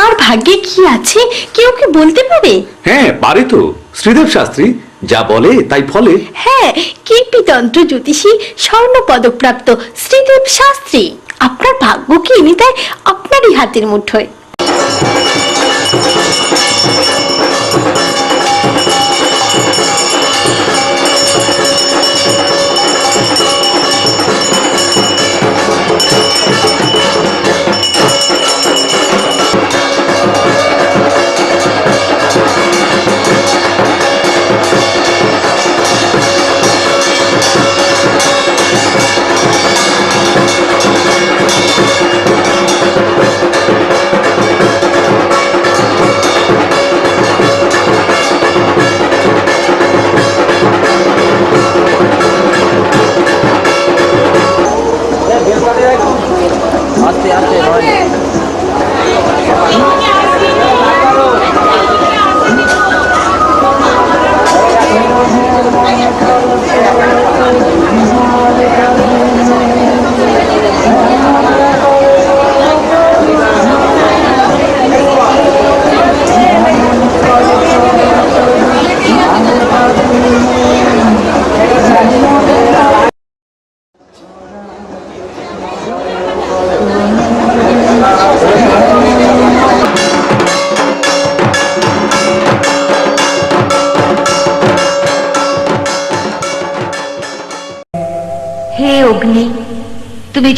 কার ভাগ্যে কি আছে কেউ কি বলতে পারে? হ্যাঁ পারে তো। শ্রীদেব শাস্ত্রী যা বলে তাই ফলে। হ্যাঁ কীর্তিতন্ত্র জ্যোতিষী স্বর্ণ পদকপ্রাপ্ত শ্রীদেব শাস্ত্রী। আপনার ভাগ্য কি এনে দেয় আপনারই হাতের মুঠোয়।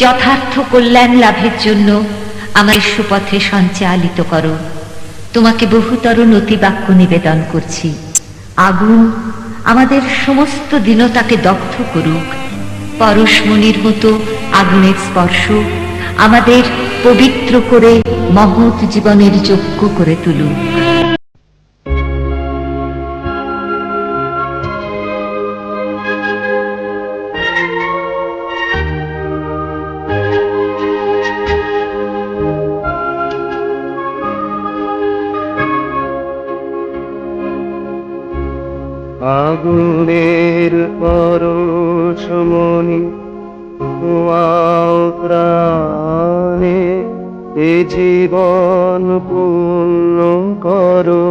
যথার্থ কল্যাণ লাভের জন্য আমার সুপথে সঞ্চালিত করো। তোমাকে বহুতর নতি বাক্য নিবেদন করছি। আগুন আমাদের সমস্ত দীনতাকে দগ্ধ করুক। পরশমণির মতো আগুনের স্পর্শ আমাদের পবিত্র করে মহৎ জীবনের যোগ্য করে তুলুক। আগুনের পরশমণি প্রাণে এ জীবন পূর্ণ করো।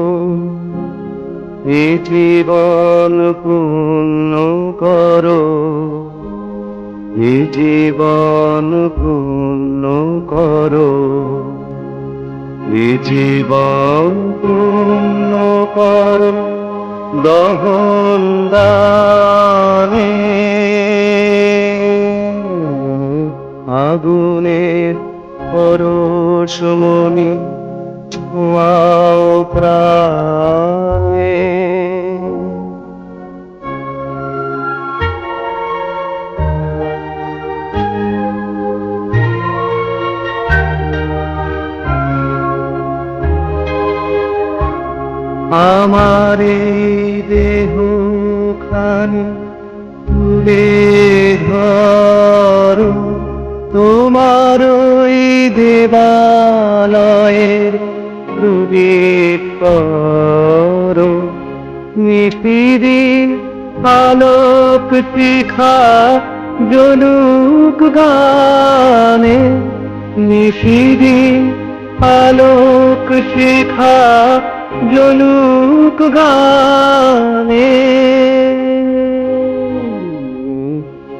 এ জীবন পূর্ণ করো। এ জীবন পূর্ণ করো। এ জীবন পূর্ণ করো। দহন দানে আগুনের পরশমণি ছোঁয়াও প্রাণে। আমার তুলে ধরো তোমার ওই দেবালয়ের প্রদীপ করো নিশিদিন আলোক শিখা জলুক গানে নিশিদিন আলোক শিখা জলুক গানে।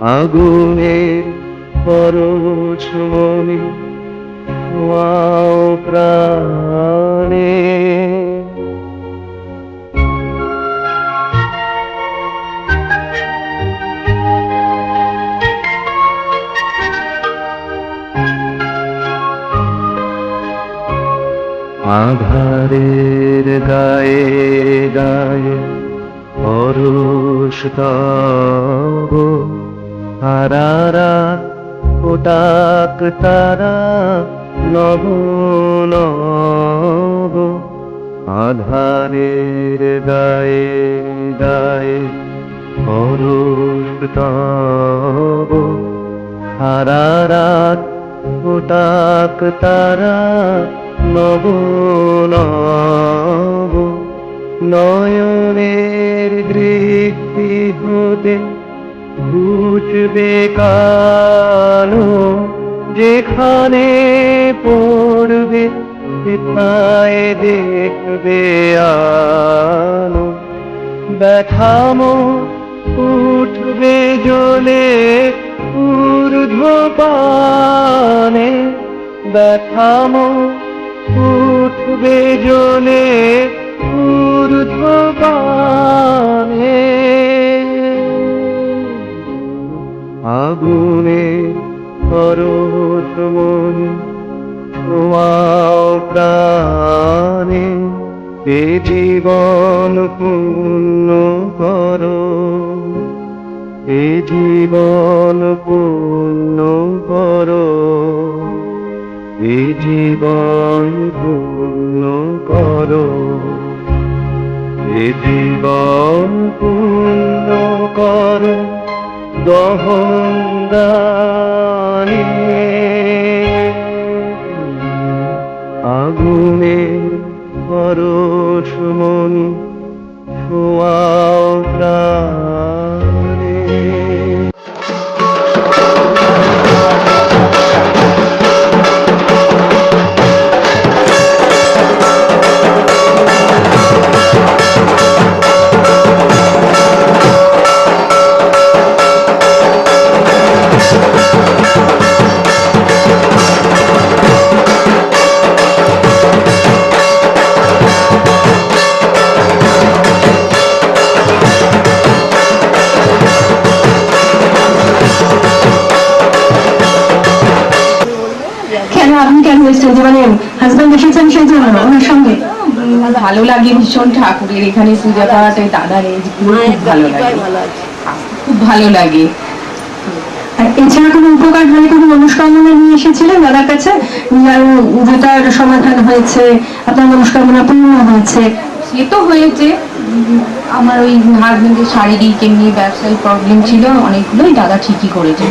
আগুনের পরশমণি প্রাণে। আধারের গায়ে গায়ে পরশ হারারা ওটাক তারা, নব নব। আধারের গায়ে গায়ে পরশ তব। হারারাত ওটাক তারা, নব নব। নয়নের দৃষ্টি হতে বুঝবে কালো যেখানে পড়বে কোথায় দেখবে আলো। ব্যথামো উঠবে জ্বলে ঊর্ধ্বপানে ব্যথামো উঠবে জ্বলে ঊর্ধ্বপানে। আগুনে পরশ মনি তোমাও প্রাণে এ জীবন পূর্ণ করো। এ জীবন পূর্ণ করো। এ জীবন পূর্ণ করো। এ জীবন পূর্ণ করো। দহন দানে ভালো লাগে ভীষণ ঠাকুরের এখানে পূজা পাওয়াটা এই দাদার এই খুব ভালো লাগে। খুব ভালো লাগে। এছাড়া কোনো উপকার হয় কোনো মনস্কামনা নিয়ে এসেছিলেন দাদার কাছে? যেটার সমাধান হয়েছে আপনার মনস্কামনা পূর্ণ হয়েছে? সে তো হয়েছে। আমার ওই হাজবেন্ডের শারীরিক এমনি ব্যবসায়িক প্রবলেম ছিল অনেকগুলোই দাদা ঠিকই করেছে।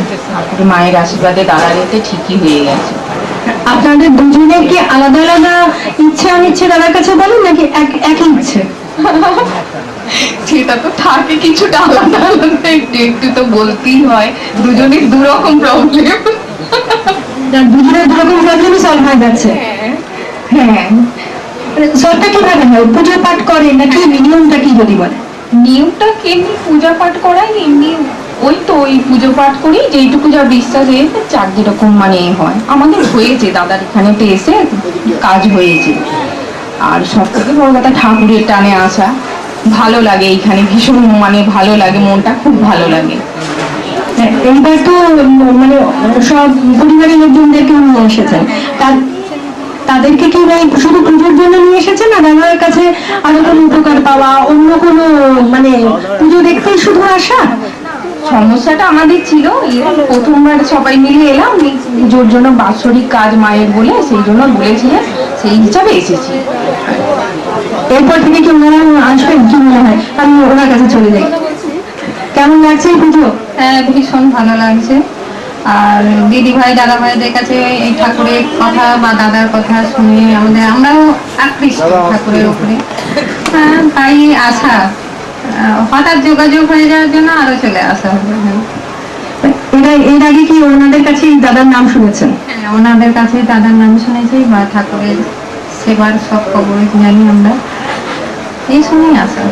মায়ের আশীর্বাদে এতে ঠিকই হয়ে গেছে। আপনাদের দুজনের কি আলাদা আলাদা ইচ্ছে অনিচ্ছে দাদার কাছে বলেন নাকি এক- একই ইচ্ছে? সেটা তো থাকে কিছুটা আলাদা আলাদা একটু একটু তো বলতেই হয়। দুজনের দু রকম প্রবলেম দুজনের দুরকম প্রবলেমই সলভ হয়ে যাচ্ছে। হ্যাঁ। সলভটা কীভাবে হয়? পুজো পাঠ করে নাকি নিয়মটা কি যদি বলে নিয়মটা কেমনি পূজা পাঠ করাই এমনি ওই তো ওই পুজো পাঠ করি যেইটুকু যা বিশ্বাস হয়েছে চার যেরকম মানে হয়। আমাদের হয়েছে দাদার এখানেতে এসে কাজ হয়েছে। আর সব থেকে বড় কথা ঠাকুরের টানে আসা। ভালো লাগে এইখানে ভীষণ মানে ভালো লাগে মনটা খুব ভালো লাগে। হ্যাঁ, এইবার তো মানে সব পরিবারের লোকজনদেরকে নিয়ে এসেছেন তা- তাদেরকে কি মানে শুধু পুজোর জন্য নিয়ে এসেছেন না দাদার কাছে আরও কোনো উপকার পাওয়া অন্য কোনো মানে পুজো দেখতেই শুধু আসা? সমস্যাটা আমাদের ছিল। প্রথমবার সবাই মিলে এলাম। পুজোর জন্য বাৎসরিক কাজ মায়ের বলে সেই জন্য বলেছিলেন সেই হিসাবে এসেছি। এরপর থেকে কি ওনারা আসবেন কি মনে হয়। আমি ওনার কাছে চলে যাই। কেমন লাগছে এই পুজো? হ্যাঁ ভীষণ ভালো লাগছে। আর দিদি ভাই দাদা ভাইদের কাছে এই ঠাকুরের কথা বা দাদার কথা শুনে আমাদের আমরাও আকৃষ্ট ঠাকুরের উপরে। হ্যাঁ তাই আশা। হঠাৎ যোগাযোগ হয়ে যাওয়ার জন্য আরও চলে আসা হ্যাঁ। এরা এর আগে কি ওনাদের কাছে দাদার নাম শুনেছেন? হ্যাঁ, ওনাদের কাছে দাদার নাম শুনেছি বা ঠাকুরের সেবার সব খবর জানি আমরা। এই শুনেই আসা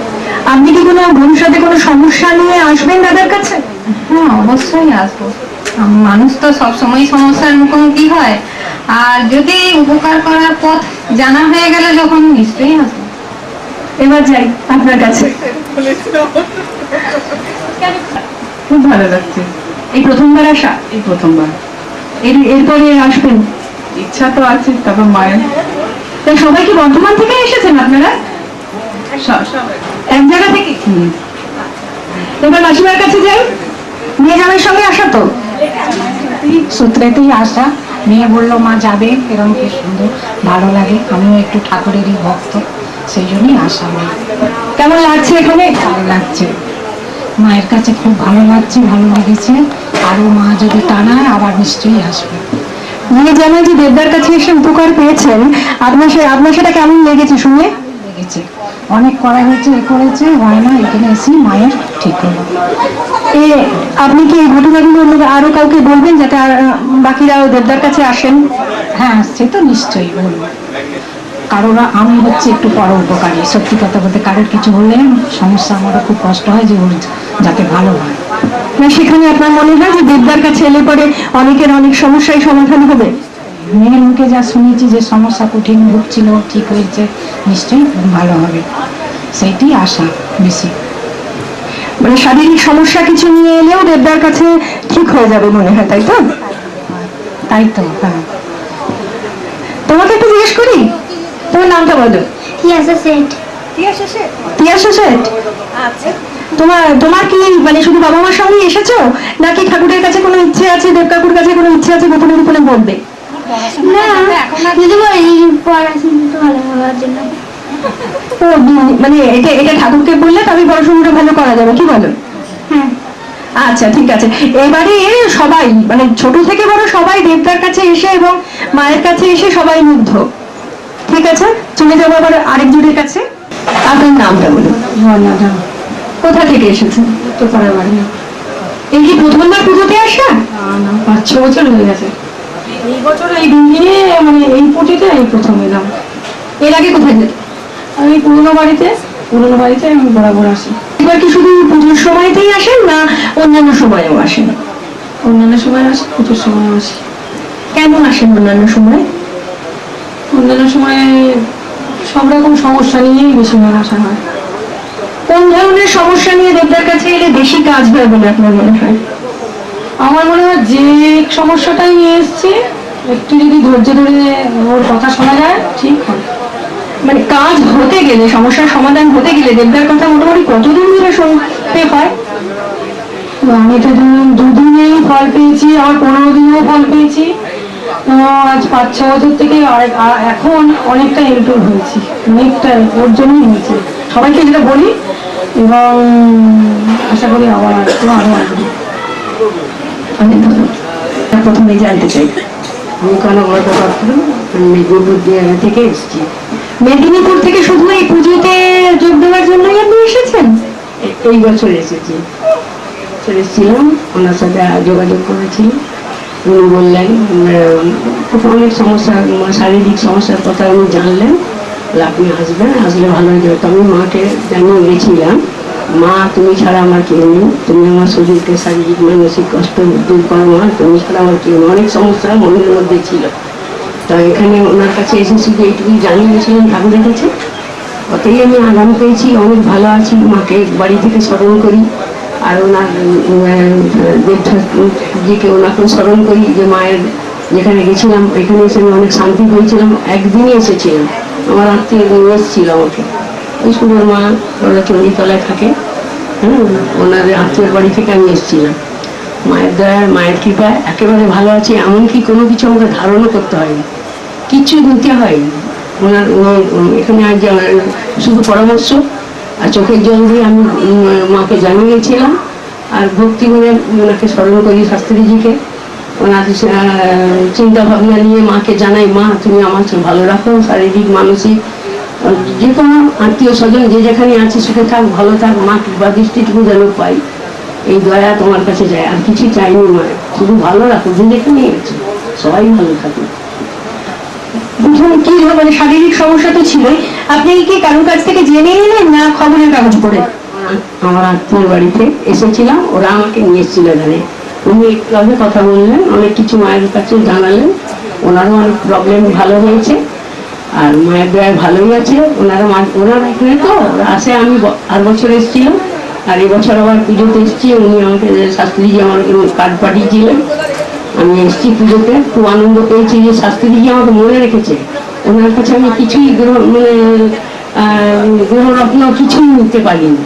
আপনি কি কোনো ভবিষ্যতে কোনো সমস্যা নিয়ে আসবেন দাদার কাছে? হ্যাঁ অবশ্যই আসব। মানুষ তো সবসময় সমস্যার মুখোমুখি হয়। আর যদি উপকার করার পথ জানা হয়ে গেলে যখন নিশ্চয়ই আসব। এবার যাই আপনার কাছে। খুব ভালো লাগছে। এই প্রথমবার আসা? এই প্রথমবার। এর এরপরে আসবেন? ইচ্ছা তো আছে তারপর মায়ের। তাই সবাই কি বর্ধমান থেকে এসেছেন আপনারা? এক জায়গা থেকে? এবার মাসিমার কাছে যাই। মেয়ে জামাইয়ের সঙ্গে আসা তো? সূত্রেতেই আসা। মেয়ে বলল মা যাবে। এরকম কি সুন্দর। ভালো লাগে। আমিও একটু ঠাকুরেরই ভক্ত। সেই জন্যই আসা আমার কেমন লাগছে এখানে? ভালো লাগছে। মায়ের কাছে খুব ভালো লাগছে ভালো লেগেছে। আরও মা যদি টানায় আবার নিশ্চয়ই আসবে। মেয়ে জামাই যে দেবদার কাছে এসে উপকার পেয়েছেন। আপনার সে আপনার সেটা কেমন লেগেছে শুনে? লেগেছে। অনেক করা হয়েছে এ করেছে হয় না এখানে এসে মায়ের ঠিক হলো। এ আপনি কি এই ঘটনাগুলো অন্য আরও কাউকে বলবেন যাতে আর, বাকিরাও দেবদার কাছে আসেন? হ্যাঁ সে তো নিশ্চয়ই বলব। কারোর আমি হচ্ছে একটু পর উপকারী। সত্যি কথা বলতে কারোর কিছু হলে সমস্যা আমারও খুব কষ্ট হয় যে ওর যাতে ভালো হয়। না সেখানে আপনার মনে হয় যে দেবদার কাছে এলে পরে অনেকের অনেক সমস্যাই সমাধান হবে? মেয়ের মুখে যা শুনেছি যে সমস্যা কঠিন ভুগছিল ঠিক হয়েছে নিশ্চয়ই ভালো হবে। সেইটাই আশা বেশি। মানে শারীরিক সমস্যা কিছু নিয়ে এলেও দেবদার কাছে ঠিক হয়ে যাবে মনে হয় তাই তো? তাই তো হ্যাঁ। তোমাকে একটু জিজ্ঞেস করি তোমার নামটা বলো। তিয়াসা সেট তিয়াশা শেঠ? তোমার তোমার কি মানে শুধু বাবা মার সঙ্গে এসেছ? নাকি ঠাকুরের কাছে কোনো ইচ্ছে আছে দেবকাকুর কাছে কোনো ইচ্ছে আছে গোপনে গোপনে বলবে? না যদি বলি পড়াশোনাটা ভালো হওয়ার জন্য। ও মানে এটা এটা ঠাকুরকে বললে তবে পড়াশোনাটা ভালো করা যাবে কি বলো? হ্যাঁ। আচ্ছা ঠিক আছে। এবারে সবাই মানে ছোট থেকে বড় সবাই দেবতার কাছে এসে এবং মায়ের কাছে এসে সবাই মুগ্ধ। ঠিক আছে? চলে যাব আবার আরেক আরেকজনের কাছে। আপনার নামটা বলুন। বর্ণাঢ্য কোথা থেকে এসেছেন? তো পরে বাড়ি। এই কি প্রথমবার পুজোতে আসা? না পাঁচ ছ বছর হয়ে গেছে। এই বছর এই দিনে মানে এই পুটিতে এই প্রথম এলাম। এর আগে কোথায় যেত আমি পুরনো বাড়িতে পুরনো বাড়িতে আমি বরাবর আসি। এবার কি শুধু পুজোর সময়তেই আসেন না অন্যান্য সময়েও আসেন? অন্যান্য সময় আসি পুজোর সময় আসি। কেন আসেন অন্যান্য সময়? অন্যান্য সময় সব রকম সমস্যা নিয়েই বেশিরভাগ আসা হয়। কোন ধরনের সমস্যা নিয়ে দেবদার কাছে এলে বেশি কাজ হয় বলে আপনার মনে হয়? আমার মনে হয় যে সমস্যাটাই নিয়ে এসছে, একটু যদি ধৈর্য ধরে ওর কথা শোনা যায়, ঠিক হয়। মানে কাজ হতে গেলে, সমস্যার সমাধান হতে গেলে দেবদার কথা মোটামুটি কতদিন ধরে শুনতে হয়? আমি তো ধরুন দুদিনেই ফল পেয়েছি আর পনেরো দিনেও ফল পেয়েছি। আজ পাঁচ ছ বছর থেকে এখন অনেকটা ইমপ্রুভ হয়েছি। অনেকটা ওর জন্যই হয়েছে। সবাইকে যেটা বলি এবং আশা করি আবার আসব আরও আসব। অনেক ধন্যবাদ প্রথমেই জানতে চাই। আমি কনকলতা পাত্র মেদিনীপুর থেকে এসেছি। মেদিনীপুর থেকে শুধু এই পুজোতে যোগ দেওয়ার জন্যই আপনি এসেছেন? এই বছর এসেছি। বছর এসেছিলাম ওনার সাথে যোগাযোগ করেছি উনি বললেন অনেক সমস্যা শারীরিক সমস্যার কথা উনি জানলেন। আপনি আসবেন, আসলে ভালো হয়ে যাবে। তো আমি মাকে জানিয়ে গেছিলাম মা, তুমি ছাড়া আমার কেউ নেই। তুমি আমার শরীরকে শারীরিক, মানসিক কষ্ট দূর করো মা তুমি ছাড়া আমার কেউ অনেক সমস্যা মনের মধ্যে ছিল। তো এখানে ওনার কাছে এসে শুধু এইটুকুই জানিয়ে গেছিলাম ঠাকুরের কাছে। অতই আমি আরাম পেয়েছি, অনেক ভালো আছি। মাকে বাড়ি থেকে স্মরণ করি। আর ওনার দেবজিকে ওনাকে স্মরণ করি যে মায়ের যেখানে গেছিলাম, এখানে এসে আমি অনেক শান্তি পেয়েছিলাম। একদিনই এসেছিলাম। আমার আত্মীয় এসেছিল আমাকে। ওই সুন্দর মা ওরা চণ্ডীতলায় থাকে। হ্যাঁ ওনাদের আত্মীয়ের বাড়ি থেকে আমি এসেছিলাম। মায়ের দয়ার মায়ের কৃপায় একেবারে ভালো আছি, এমনকি কোনো কিছু আমাকে ধারণও করতে হয়নি। কিচ্ছু নিতে হয়নি। ওনার এখানে আমার শুধু পরামর্শ আর চোখের জল দিয়ে আমি মাকে জানিয়ে গেছিলাম আর ভক্তি করে ওনাকে স্মরণ করি শাস্ত্রীজিকে। ওনার চিন্তা ভাবনা নিয়ে মাকে জানাই, মা, তুমি আমার ভালো রাখো, শারীরিক, মানসিক যে কোনো আত্মীয় স্বজন যে যেখানে আছে সুখে থাক, ভালো থাক, মা, কৃপা দৃষ্টিটুকু যেন পাই। এই দয়া তোমার কাছে যায়। আর কিছু চাইনি মায়ের শুধু ভালো রাখো, যে যেখানেই আছে, সবাই ভালো প্রথম কি? মানে শারীরিক সমস্যা তো ছিলই। আপনি কি কারোর কাছ থেকে জেনে নিলেন না খবরের কাগজ পড়ে? আমার আত্মীয় বাড়িতে এসেছিলাম, ওরা আমাকে নিয়ে এসেছিল এখানে। উনি একটু কথা বললেন, অনেক কিছু মায়ের কাছে জানালেন। ওনারও অনেক প্রবলেম ভালো হয়েছে, আর মায়ের দয়ায় ভালোই আছে। ওনারা ওনারা এখানে তো আসে, আমি আর বছর এসেছিলাম। আর এবছর আবার পুজোতে এসেছি, উনি আমাকে শাস্ত্রীজি আমার কার্ড পাঠিয়েছিলেন আমি এসেছি পুজোতে, খুব আনন্দ পেয়েছি যে শাস্ত্রীজি আমাকে মনে রেখেছে। ওনার কাছে আমি কিছুই মানে গ্রহরত্ন কিছুই নিতে পারিনি।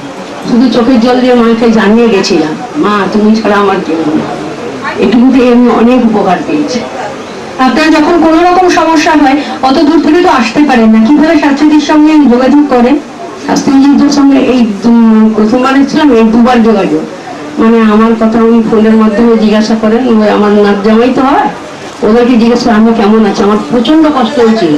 শুধু চোখের জল দিয়ে মাকে জানিয়ে গেছিলাম, মা, তুমি ছাড়া আমার কেউ নেই। এটুকুতে আমি অনেক উপকার পেয়েছি। আপনার যখন কোনো রকম সমস্যা হয়, অত দূর থেকে তো আসতে পারেন না। কীভাবে স্বাস্থ্যটির সঙ্গে যোগাযোগ করেন? শাস্ত্রীজিদের সঙ্গে এই প্রথমবার এসেছিলাম, এই দুবার যোগাযোগ। মানে আমার কথা উনি ফোনের মাধ্যমে জিজ্ঞাসা করেন আমার নাচ জামাই তো হয়? ওদেরকে জিজ্ঞাসা করে, আমি কেমন আছি আমার প্রচণ্ড কষ্ট হয়েছিল।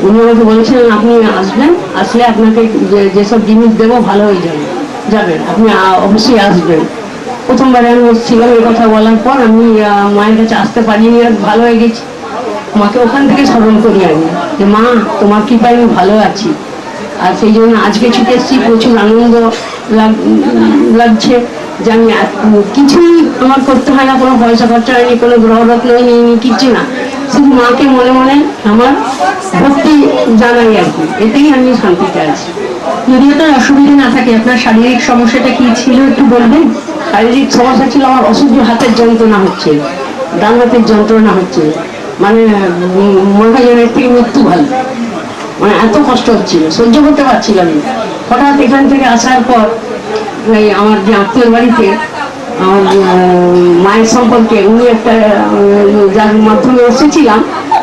উনি আমাকে বলেছিলেন আপনি আসবেন আসলে আপনাকে যেসব জিনিস দেবো ভালো হয়ে যাবে যাবেন আপনি অবশ্যই আসবেন। প্রথমবার আমি এসেছিলাম এই কথা বলার পর আমি মায়ের কাছে আসতে পারিনি আর ভালো হয়ে গেছি। মাকে ওখান থেকে স্মরণ করি আমি যে মা তোমার কৃপায় আমি ভালো আছি। আর সেই জন্য আজকে ছুটে এসেছি প্রচুর আনন্দ লাগ- লাগছে। যে আমি কিছুই আমার করতে হয় না কোনো পয়সা খরচা হয়নি কোনো গ্রহরত্ন নিইনি কিচ্ছু না। শুধু মাকে মনে মনে আমার ভক্তি জানাই আর কি এতেই আমি শান্তিতে আছি। যদি আপনার অসুবিধা না থাকে আপনার শারীরিক সমস্যাটা কি ছিল একটু বলবেন? শারীরিক সমস্যা ছিল আমার অসহ্য হাতের যন্ত্রণা হচ্ছে ডান হাতের যন্ত্রণা হচ্ছে মানে মনে হয় যেন থেকে মৃত্যু ভালো। মানে এত কষ্ট হচ্ছিল সহ্য করতে পারছিলাম হঠাৎ এখান থেকে আসার পর এই আমার যে আত্মীয় বাড়িতে, আমার মায়ের সম্পর্কে উনি একটা যার মাধ্যমে এসেছিলাম,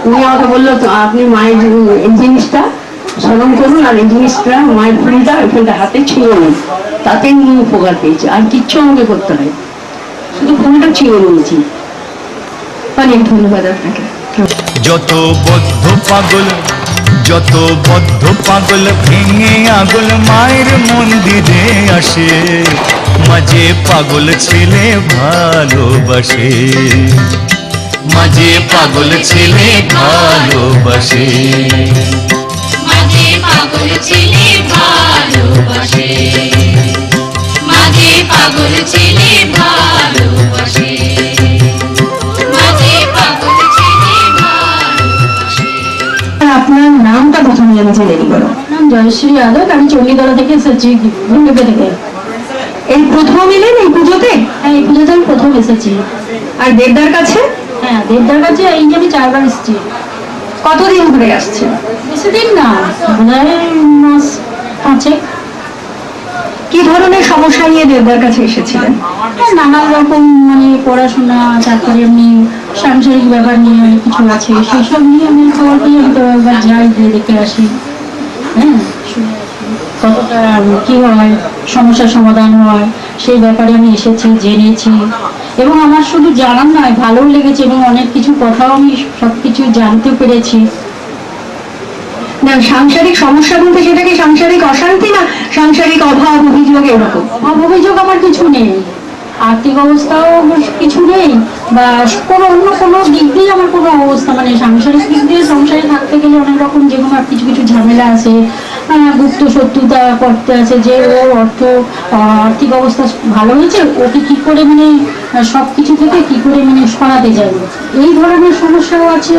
উনি আমাকে বলল, তো আপনি মায়ের এই জিনিসটা স্মরণ করুন, আর এই জিনিসটা মায়ের ফুলটা ওইখানটা হাতে ছুঁয়ে নিন। তাতেই উনি উপকার পেয়েছে, আর কিচ্ছু আমাকে করতে হয় শুধু ফুলটা ছুঁয়ে নিয়েছি। অনেক ধন্যবাদ আপনাকে। যত বদ্ধ পাগল যত বদ্ধ পাগল ভেঙে আগল মায়ের মন্দিরে আসে, মাঝে পাগল ছেলে ভালোবাসে। মাঝে পাগল ছেলে ভালোবাসে। মাঝে পাগল ছেলে ভালোবাসে। মাঝে পাগল ছেলে ভালোবাসে। নামটা প্রথমে আমি জেনে নিব নাম জয়শ্রী আদক আমি চণ্ডীতলা থেকে এসেছি ভূমিকা থেকে এই প্রথম এলেন এই পুজোতে? হ্যাঁ এই পুজোতে আমি প্রথম এসেছি। আর দেবদার কাছে? হ্যাঁ দেবদার কাছে এই যে আমি চারবার এসেছি। কতদিন ধরে আসছেন? বেশি দিন না মাস পাঁচেক। কি ধরনের সমস্যা নিয়ে দেবদার কাছে এসেছিলেন? হ্যাঁ, নানা রকম মানে পড়াশোনা তারপরে এমনি সাংসারিক ব্যাপার নিয়ে অনেক কিছু আছে সেসব নিয়ে আমি খবর পেয়ে আমি তো একবার যাই গিয়ে দেখে আসি। হ্যাঁ? কতটা কি হয় সমস্যার সমাধান হয় সেই ব্যাপারে আমি এসেছি জেনেছি। এবং আমার শুধু জানার নয় ভালোও লেগেছে এবং অনেক কিছু কথাও আমি সব কিছু জানতে পেরেছি। না সাংসারিক সমস্যা বলতে সেটা কি সাংসারিক অশান্তি না সাংসারিক অভাব অভিযোগ এরকম? অভাব অভিযোগ আমার কিছু নেই। আর্থিক অবস্থাও কিছু নেই বা কোনো, অন্য কোনো দিক দিয়ে আমার কোনো অবস্থা মানে সাংসারিক দিক দিয়ে সংসারে থাকতে গেলে অনেক রকম যে কোনো কিছু কিছু ঝামেলা আছে। গুপ্ত শত্রুতা করতে আছে, যে ওর অর্থ আর্থিক অবস্থা ভালো হয়েছে, ওকে কি করে মানে সব কিছু থেকে কি করে মানে সরাতে যাবে এই ধরনের সমস্যাও আছে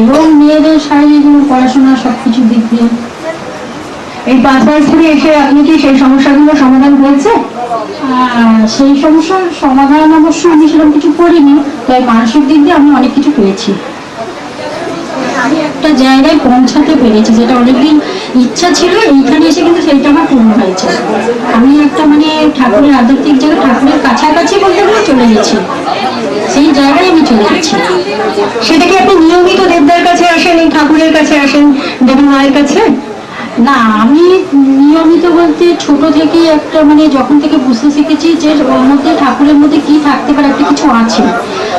এবং মেয়েদের শারীরিক পড়াশোনা সব কিছু দিক দিয়ে। এই পাঁচ ধরে এসে আপনি কি সেই সমস্যাগুলো সমাধান হয়েছে সেই সমস্যার সমাধান অবশ্য আমি সেরকম কিছু করিনি তাই মানসিক দিক দিয়ে আমি অনেক কিছু পেয়েছি। আমি একটা জায়গায় পৌঁছাতে পেরেছি যেটা অনেকদিন ইচ্ছা ছিল এইখানে এসে কিন্তু সেইটা আমার পূর্ণ হয়েছে। আমি একটা মানে ঠাকুরের আধ্যাত্মিক জায়গায় ঠাকুরের কাছাকাছি বলতে গেলে চলে গেছি। সেই জায়গায় আমি চলে গেছি। সেটা কি আপনি নিয়মিত দেবদার কাছে আসেন এই ঠাকুরের কাছে আসেন দেবী মায়ের কাছে? না, আমি নিয়মিত বলতে ছোট থেকে একটা মানে যখন থেকে বুঝতে শিখেছি যে মধ্যে, ঠাকুরের মধ্যে কি থাকতে পারে, একটা কিছু আছে।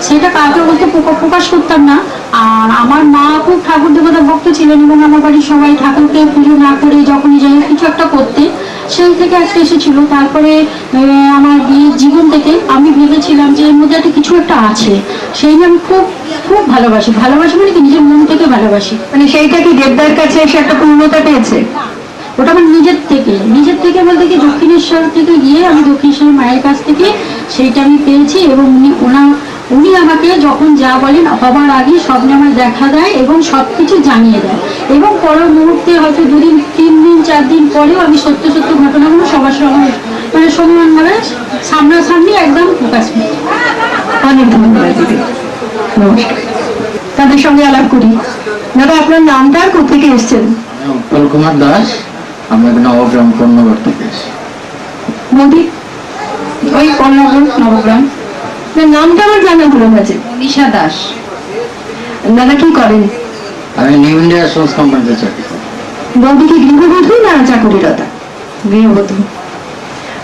সেটা কাউকে বলতে প্রকা- প্রকাশ করতাম না। আর আমার মা খুব ঠাকুর দেবতা ভক্ত ছিলেন এবং আমার বাড়ির সবাই ঠাকুরকে পুজো না করে যখনই যাই কিছু একটা করতে। সেই থেকে একটা এসেছিল। তারপরে আমার বিয়ের জীবন থেকে আমি ভেবেছিলাম যে এর মধ্যে একটা কিছু একটা আছে। সেই আমি খুব খুব ভালোবাসি। ভালোবাসি মানে কি? নিজের মন থেকে ভালোবাসি। মানে সেইটা কি দেবদার কাছে এসে একটা পূর্ণতা পেয়েছে? ওটা আমার নিজের থেকে। নিজের থেকে বলতে কি? দক্ষিণেশ্বর থেকে গিয়ে আমি দক্ষিণেশ্বর মায়ের কাছ থেকে সেইটা আমি পেয়েছি এবং উনি ওনা উনি আমাকে যখন যা বলেন হবার আগে স্বপ্নে আমার দেখা দেয় এবং সব কিছু জানিয়ে দেয়। এবং পরের মুহূর্তে হয়তো দুদিন তিন দিন চার দিন পরেও আমি সত্য সত্য ঘটনাগুলো সবার সঙ্গে মানে সমানভাবে সামনাসামনি একদম প্রকাশ করি। অনেক ধন্যবাদ দিদি। নমস্কার। তাদের সঙ্গে আলাপ করি। দাদা আপনার নামটা আর কোথেকে এসছেন? উৎপল কুমার দাস। আমরা নবগ্রাম কর্ণগর থেকে এসেছি। মোদি ওই কর্ণগর নবগ্রাম। আপনার নামটা আমার জানা হলো মাঝে নিশা দাস। দাদা কি করেন? আমি নিউ ইন্ডিয়া সোর্স কোম্পানিতে চাকরি করি। বৌদি কি গৃহবধূ না চাকুরিরতা? গৃহবধূ।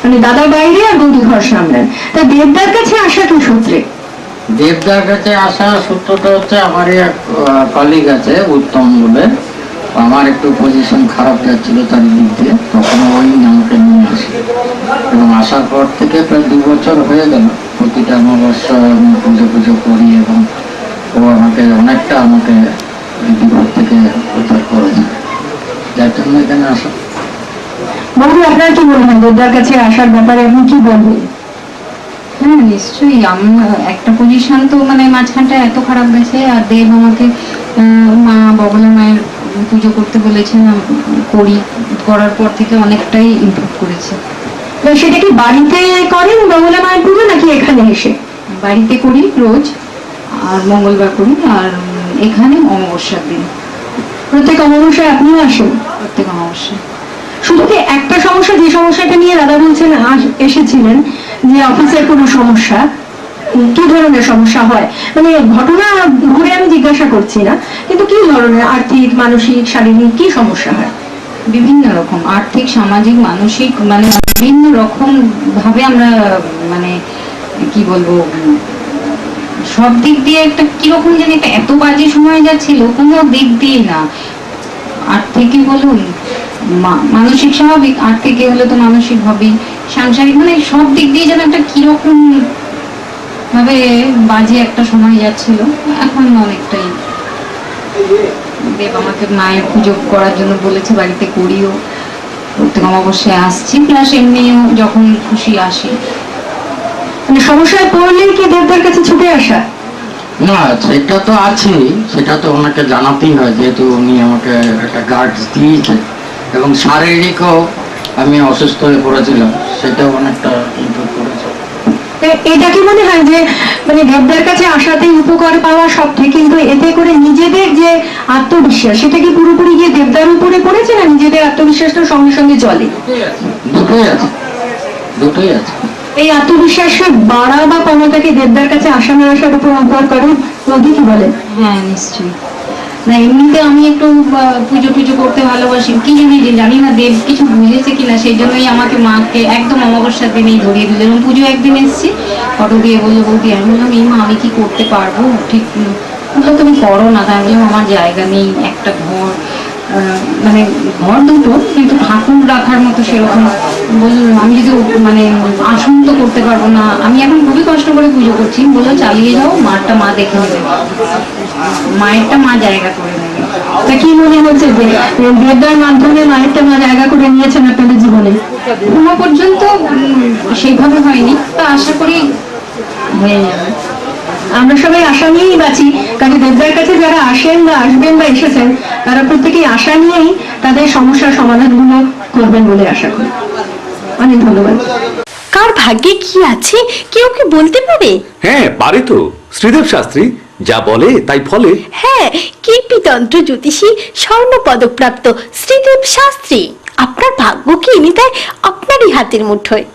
মানে দাদার বাইরে আর বৌদি ঘর সামলান। তা দেবদার কাছে আসা কি সূত্রে? দেবদার কাছে আসা সূত্রটা হচ্ছে আমার এক কলিগ আছে উত্তম বলে। আমার একটু পজিশন খারাপ যাচ্ছিল তার দিক দিয়ে তখন ওই আমাকে নিয়ে আসে। এবং আসার পর থেকে প্রায় দু বছর হয়ে গেল। প্রতিটা অমাবস্যা আমি পুজো পুজো করি এবং ও আমাকে অনেকটা আমাকে এই বিপদ থেকে উদ্ধার করেছে। যার জন্য এখানে আসা। বৌদি আপনার কি মনে হয় কাছে আসার ব্যাপারে আপনি কি বলবেন হ্যাঁ নিশ্চয়ই। আমি একটা পজিশন তো মানে মাঝখানটা এত খারাপ গেছে আর দেব আমাকে মা বগলা মায়ের পুজো করতে বলেছেন করি করার পর থেকে অনেকটাই ইমপ্রুভ করেছে। সেটা কি বাড়িতে করেন বগলা মায়ের পুজো নাকি এখানে এসে? বাড়িতে করি রোজ আর মঙ্গলবার করি আর এখানে অমাবস্যার দিন। প্রত্যেক অমাবস্যায় আপনিও আসেন? প্রত্যেক অমাবস্যা শুধু কি একটা সমস্যা যে সমস্যাটা নিয়ে দাদা বলছেন এসেছিলেন যে অফিসের কোনো সমস্যা? কি ধরনের সমস্যা হয়? মানে ঘটনা ঘুরে আমি জিজ্ঞাসা করছি না কিন্তু কি ধরনের আর্থিক মানসিক শারীরিক কি সমস্যা হয়? বিভিন্ন রকম, আর্থিক, সামাজিক, মানসিক মানে বিভিন্ন রকম ভাবে আমরা মানে কি বলব, সব দিক দিয়ে একটা কীরকম জানি একটা এত বাজে সময় যাচ্ছিল কোনো দিক দিয়ে না। আর্থিকে বলুন মানসিক স্বাভাবিক, আর্থিকে হলে তো মানসিক হবেই। সাংসারিক মানে সব দিক দিয়ে যেন একটা কীরকম ভাবে বাজে একটা সময় যাচ্ছিল, এখন অনেকটাই। দেব আমাকে মায়ের পুজো করার জন্য বলেছে বাড়িতে করিও। প্রত্যেক অমাবস্যায় আসছি। প্লাস এমনিও যখন খুশি আসি। মানে সমস্যায় পড়লেই কি দেবদার কাছে ছুটে আসা? না সেটা তো আছেই সেটা তো ওনাকে জানাতেই হয় যেহেতু উনি আমাকে একটা গার্ডস দিয়েছে। এবং শারীরিকও আমি অসুস্থ হয়ে পড়েছিলাম সেটাও অনেকটা ইমপ্রুভ করেছে। এটা কি মনে হয় যে মানে দেবদার কাছে আসাতে উপকার পাওয়া সবথেকে কিন্তু এতে করে নিজেদের যে আত্মবিশ্বাস সেটা কি পুরোপুরি গিয়ে দেবদার উপরে পড়েছে না নিজেদের আত্মবিশ্বাসটা সঙ্গে সঙ্গে চলে দুটোই আছে। দুটোই আছে। এই আত্মবিশ্বাসকে বাড়া বা কমাটা কি দেবদার কাছে আসা না আসার উপর নির্ভর করে মোদি কি বলে? হ্যাঁ নিশ্চয়ই। না, এমনিতে আমি একটু পুজো টুজো করতে ভালোবাসি। কি জানি যে জানি না দেব কিছু বুঝেছে কিনা, সেই জন্যই আমাকে মাকে একদম অমাবস্যার দিনেই ধরিয়ে দিল। এবং পুজো একদিন এসেছি, ফটো দিয়ে বলল, বৌদি, আমি বললাম, এই মা, আমি কি করতে পারব? ঠিক বলল তুমি করো না। তাই বললাম, আমার জায়গা নেই, একটা ঘর। মানে ঘর দুটো, কিন্তু ঠাকুর রাখার মতো সেরকম। বললাম, আমি যদি মানে আসন তো করতে পারব না। আমি এখন খুবই কষ্ট করে পুজো করছি। বলল চালিয়ে যাও, মারটা মা দেখে নেবে। মায়েরটা মা জায়গা করে নেবে তা কি মনে হচ্ছে যে দেবদার মাধ্যমে মায়েরটা মা জায়গা করে নিয়েছেন আপনাদের জীবনে? এখনও পর্যন্ত সেইভাবে হয়নি তা আশা করি হয়ে যাবে। আমরা সবাই আশা নিয়েই বাঁচি কাজে দেবদার কাছে যারা আসেন বা আসবেন বা এসেছেন তারা প্রত্যেকেই আশা নিয়েই তাদের সমস্যার সমাধানগুলো করবেন বলে আশা করি। অনেক ধন্যবাদ। কার ভাগ্যে কি আছে? কেউ কি বলতে পারে? হ্যাঁ পারে তো। শ্রীদেব শাস্ত্রী যা বলে, তাই ফলে। হ্যাঁ কীর্তিতন্ত্র জ্যোতিষী স্বর্ণ পদকপ্রাপ্ত শ্রীদেব শাস্ত্রী আপনার ভাগ্য কি? এনে দেয় আপনারই হাতের মুঠোয়।